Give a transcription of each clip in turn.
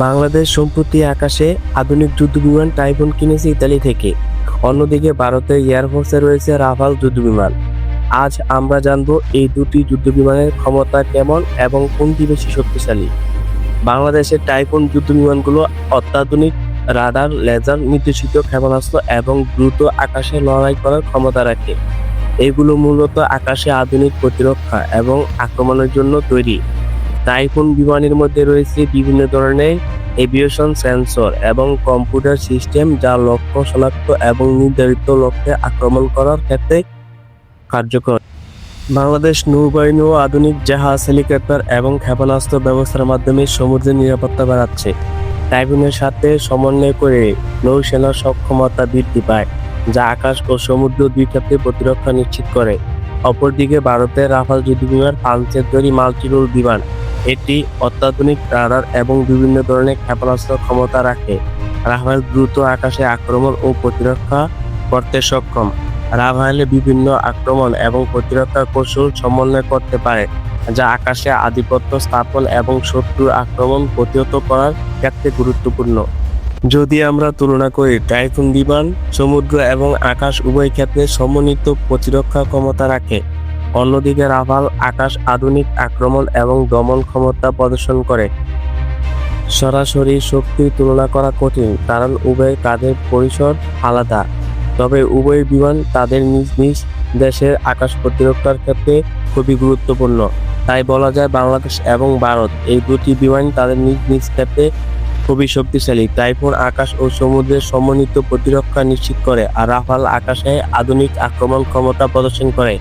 বাংলাদেশ সম্প্রতি আকাশে আধুনিক যুদ্ধবিমান টাইফুন কিনেছে ইতালি থেকে। অন্যদিকে ভারতের এয়ারফোর্সে রয়েছে রাফাল যুদ্ধবিমান। আজ আমরা জানব এই দুটি যুদ্ধবিমানের ক্ষমতা কেমন এবং কোনটি বেশি শক্তিশালী। বাংলাদেশের টাইফুন যুদ্ধবিমানগুলো অত্যাধুনিক রাডার, লেজার, নির্দেশিত ক্ষেপণাস্ত্র এবং দ্রুত আকাশে লড়াই করার ক্ষমতা রাখে। এগুলো মূলত আকাশে আধুনিক প্রতিরক্ষা এবং আক্রমণের জন্য তৈরি। টাইফুন বিমানের মধ্যে রয়েছে বিভিন্ন ধরনের এভিয়েশন সেন্সর এবং কম্পিউটার সিস্টেম যা লক্ষ্য, শনাক্ত এবং নির্ধারিত লক্ষ্যে আক্রমণ করার ক্ষেত্রে কার্যকর। বাংলাদেশ নৌবাহিনী ও আধুনিক জাহাজ, হেলিকপ্টার এবং ক্ষেপণাস্ত্র ব্যবস্থার মাধ্যমে সমুদ্রের নিরাপত্তা বাড়াচ্ছে। টাইফুনের সাথে সমন্বয় করে নৌসেনার সক্ষমতা বৃদ্ধি পায়, যা আকাশ ও সমুদ্র দুই ক্ষেত্রে প্রতিরক্ষা নিশ্চিত করে। অপরদিকে ভারতের রাফাল যুদ্ধবিমান পাঞ্চের তৈরি মাল্টিরোল বিমান এটি অত্যাধুনিক রাডার এবং বিভিন্ন ধরনের ক্ষেপণাস্ত্র ক্ষমতা রাখে। রাফাল দ্রুত আকাশে আক্রমণ ও প্রতিরক্ষা করতে সক্ষম। রাফালে বিভিন্ন আক্রমণ এবং প্রতিরক্ষা কৌশল সমন্বয় করতে পারে, যা আকাশে আধিপত্য স্থাপন এবং শত্রুর আক্রমণ প্রতিহত করার ক্ষেত্রে গুরুত্বপূর্ণ। যদি আমরা তুলনা করি, টাইফুন বিমান, সমুদ্র এবং আকাশ উভয় ক্ষেত্রে সমন্বিত প্রতিরক্ষা ক্ষমতা রাখে। অন্যদিকে রাফাল আকাশ আধুনিক আক্রমণ এবং দমন ক্ষমতা প্রদর্শন করে। সরাসরি শক্তির তুলনা করা কঠিন, কারণ উভয় কাজের পরিসর আলাদা। তবে উভয় বিমান তাদের নিজ নিজ দেশের আকাশ প্রতিরক্ষার ক্ষেত্রে খুবই গুরুত্বপূর্ণ। তাই বলা যায় বাংলাদেশ এবং ভারত এই দুটি বিমান তাদের নিজ নিজ ক্ষেত্রে খুবই শক্তিশালী। টাইফুন আকাশ ও সমুদ্রের সমন্বিত প্রতিরক্ষা নিশ্চিত করে, আর রাফাল আকাশে আধুনিক আক্রমণ ক্ষমতা প্রদর্শন করে।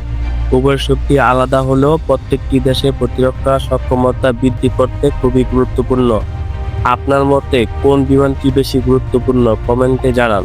উভয় শক্তি আলাদা হলেও প্রত্যেকটি দেশে প্রতিরক্ষা সক্ষমতা বৃদ্ধি করতে খুবই গুরুত্বপূর্ণ। আপনার মতে কোন বিমানটি বেশি গুরুত্বপূর্ণ? কমেন্টে জানান।